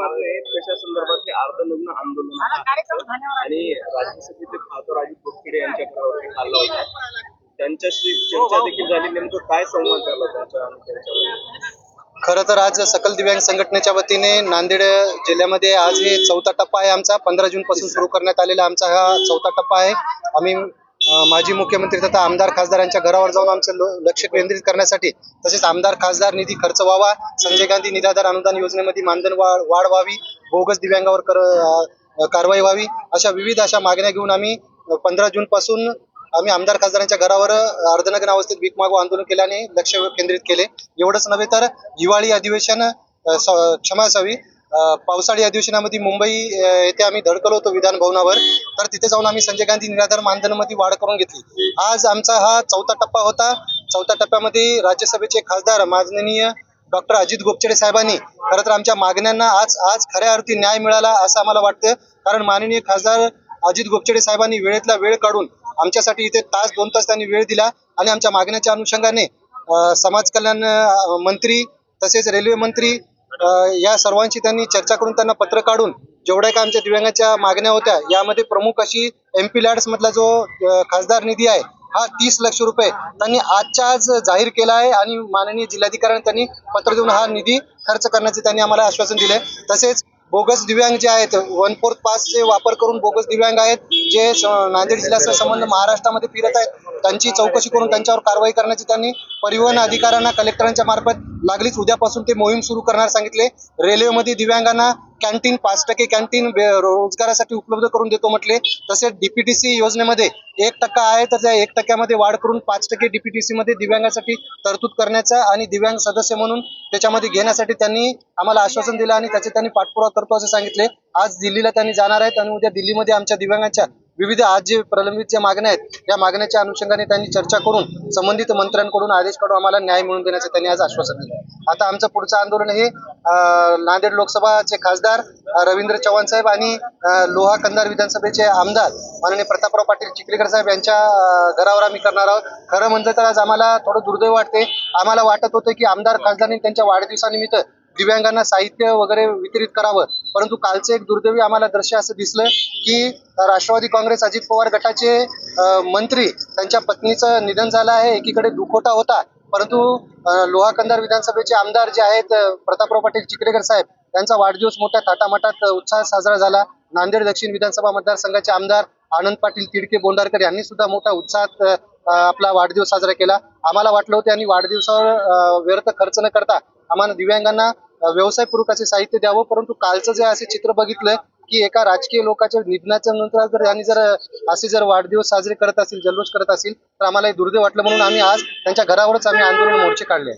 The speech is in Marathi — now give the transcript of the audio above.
मागण्या आहेत कशा संदर्भात हे अर्धनग्न आंदोलन आणि राज्यसभेचे खासदार अजित बोटखेडे यांच्या घरावर हल्ला होता. त्यांच्याशी चर्चा देखील झाली नेमकं काय संवाद झाला त्यांच्या खरं तर आज सकल दिव्यांग संघटनेच्या वतीने नांदेड जिल्ह्यामध्ये आज हे चौथा टप्पा आहे आमचा. पंधरा जून पासून सुरू करण्यात आलेला आमचा हा चौथा टप्पा आहे. आम्ही माजी मुख्यमंत्री तथा आमदार खासदारांच्या घरावर जाऊन आमचं लक्ष केंद्रित करण्यासाठी तसेच आमदार खासदार निधी खर्च व्हावा संजय गांधी निराधार अनुदान योजनेमध्ये मानधन वाढ व्हावी बोगस दिव्यांगावर कर कारवाई व्हावी अशा विविध अशा मागण्या घेऊन आम्ही पंधरा जून पासून आम्ही आमदार खासदारांच्या घरावर अर्धनग्न अवस्थेत भीक मागू आंदोलन केल्याने लक्ष केंद्रित केले. एवढंच नव्हे तर हिवाळी अधिवेशन क्षमा असावी. पावसाळी अधिवेशनामध्ये मुंबई येथे आम्ही धडकलो होतो विधान भवनावर. तर तिथे जाऊन आम्ही संजय गांधी निराधार मानधनमध्ये वाढ करून घेतली. आज आमचा हा चौथा टप्पा होता. चौथ्या टप्प्यामध्ये राज्यसभेचे खासदार माननीय डॉक्टर अजित गोपचडे साहेबांनी खरं तर आमच्या मागण्यांना आज आज खऱ्या अर्थी न्याय मिळाला असं आम्हाला वाटतं. कारण माननीय खासदार अजित गोपचडे साहेबांनी वेळेतला वेळ काढून आमच्यासाठी इथे तास दोन तास त्यांनी वेळ दिला आणि आमच्या मागण्याच्या अनुषंगाने समाज कल्याण मंत्री तसेच रेल्वे मंत्री या सर्वांशी त्यांनी चर्चा करून त्यांना पत्र काढून जेवढ्या काय आमच्या दिव्यांगाच्या मागण्या होत्या यामध्ये प्रमुख अशी एम पी लॅड्स मधला जो खासदार निधी आहे हा तीस लक्ष रुपये त्यांनी आजच्या आज जाहीर केला आहे आणि माननीय जिल्हाधिकाऱ्यांनी त्यांनी पत्र देऊन हा निधी खर्च करण्याचे त्यांनी आम्हाला आश्वासन दिले. तसेच बोगस दिव्यांग जे आहेत वन फोर्थ पासचे वापर करून बोगस दिव्यांग आहेत जे नांदेड जिल्ह्याचा संबंध महाराष्ट्रामध्ये फिरत आहेत त्यांची चौकशी करून त्यांच्यावर कारवाई करण्याची त्यांनी परिवहन अधिकाऱ्यांना कलेक्टरांच्या मार्फत लागलीच. उद्यापासून ते मोहीम सुरू करणार सांगितले. रेल्वेमध्ये दिव्यांगांना कॅन्टीन पाच टक्के कॅन्टीन रोजगारासाठी उपलब्ध करून देतो म्हटले. तसेच डीपीटीसी योजनेमध्ये एक टक्का आहे तर त्या एक टक्क्यामध्ये वाढ करून पाच टक्के डीपीटीसी मध्ये दिव्यांगासाठी तरतूद करण्याचा आणि दिव्यांग सदस्य म्हणून त्याच्यामध्ये घेण्यासाठी त्यांनी आम्हाला आश्वासन दिलं आणि त्याचे त्यांनी पाठपुरावा करतो असे सांगितले. आज दिल्लीला त्यांनी जाणार आहेत आणि उद्या दिल्लीमध्ये आमच्या दिव्यांगांच्या विविध आज जे प्रलंबित ज्या मागण्या आहेत या मागण्याच्या अनुषंगाने त्यांनी चर्चा करून संबंधित मंत्र्यांकडून आदेश काढून आम्हाला न्याय मिळवून देण्याचं त्यांनी आज आश्वासन दिलं. आता आमचं पुढचं आंदोलन हे नांदेड लोकसभाचे खासदार रवींद्र चव्हाण साहेब आणि लोहा कंधार विधानसभेचे आमदार माननीय प्रतापराव पाटील चिखलीकर साहेब यांच्या घरावर आम्ही करणार आहोत. खरं म्हणलं तर आज आम्हाला थोडं दुर्दैव वाटते. आम्हाला वाटत होतं की आमदार खासदारांनी त्यांच्या वाढदिवसानिमित्त दिव्यांगांना साहित्य वगैरे वितरित करावं. परंतु कालचं एक दुर्दैवी आम्हाला दृश्य असं दिसलं की राष्ट्रवादी काँग्रेस अजित पवार गटाचे मंत्री त्यांच्या पत्नीचं निधन झालं आहे. एकीकडे दुखोटा होता. परंतु लोहाकंदार विधानसभेचे आमदार जे आहेत प्रतापराव पाटील चिखलेकर साहेब त्यांचा वाढदिवस मोठ्या थाटामाटात उत्साहात साजरा झाला. नांदेड दक्षिण विधानसभा मतदारसंघाचे आमदार आनंद पाटील तिडके बोंडारकर यांनी सुद्धा मोठा उत्साहात आपला वाढदिवस साजरा केला. आम्हाला वाटलं होतं आणि वाढदिवसावर व्यर्थ खर्च न करता आम्हाला दिव्यांगांना व्यवसाय व्यवसायपूर्वक असे साहित्य द्यावं परंतु कालचं जे असे चित्र बघितलं की एका राजकीय लोकांच्या निधनाच्या नंतर जर यांनी जर असे जर वाढदिवस साजरे करत असतील जल्लोष करत असतील तर आम्हाला हे दुर्दैव वाटलं. म्हणून आम्ही आज त्यांच्या घरावरच आम्ही आंदोलन मोर्चे काढले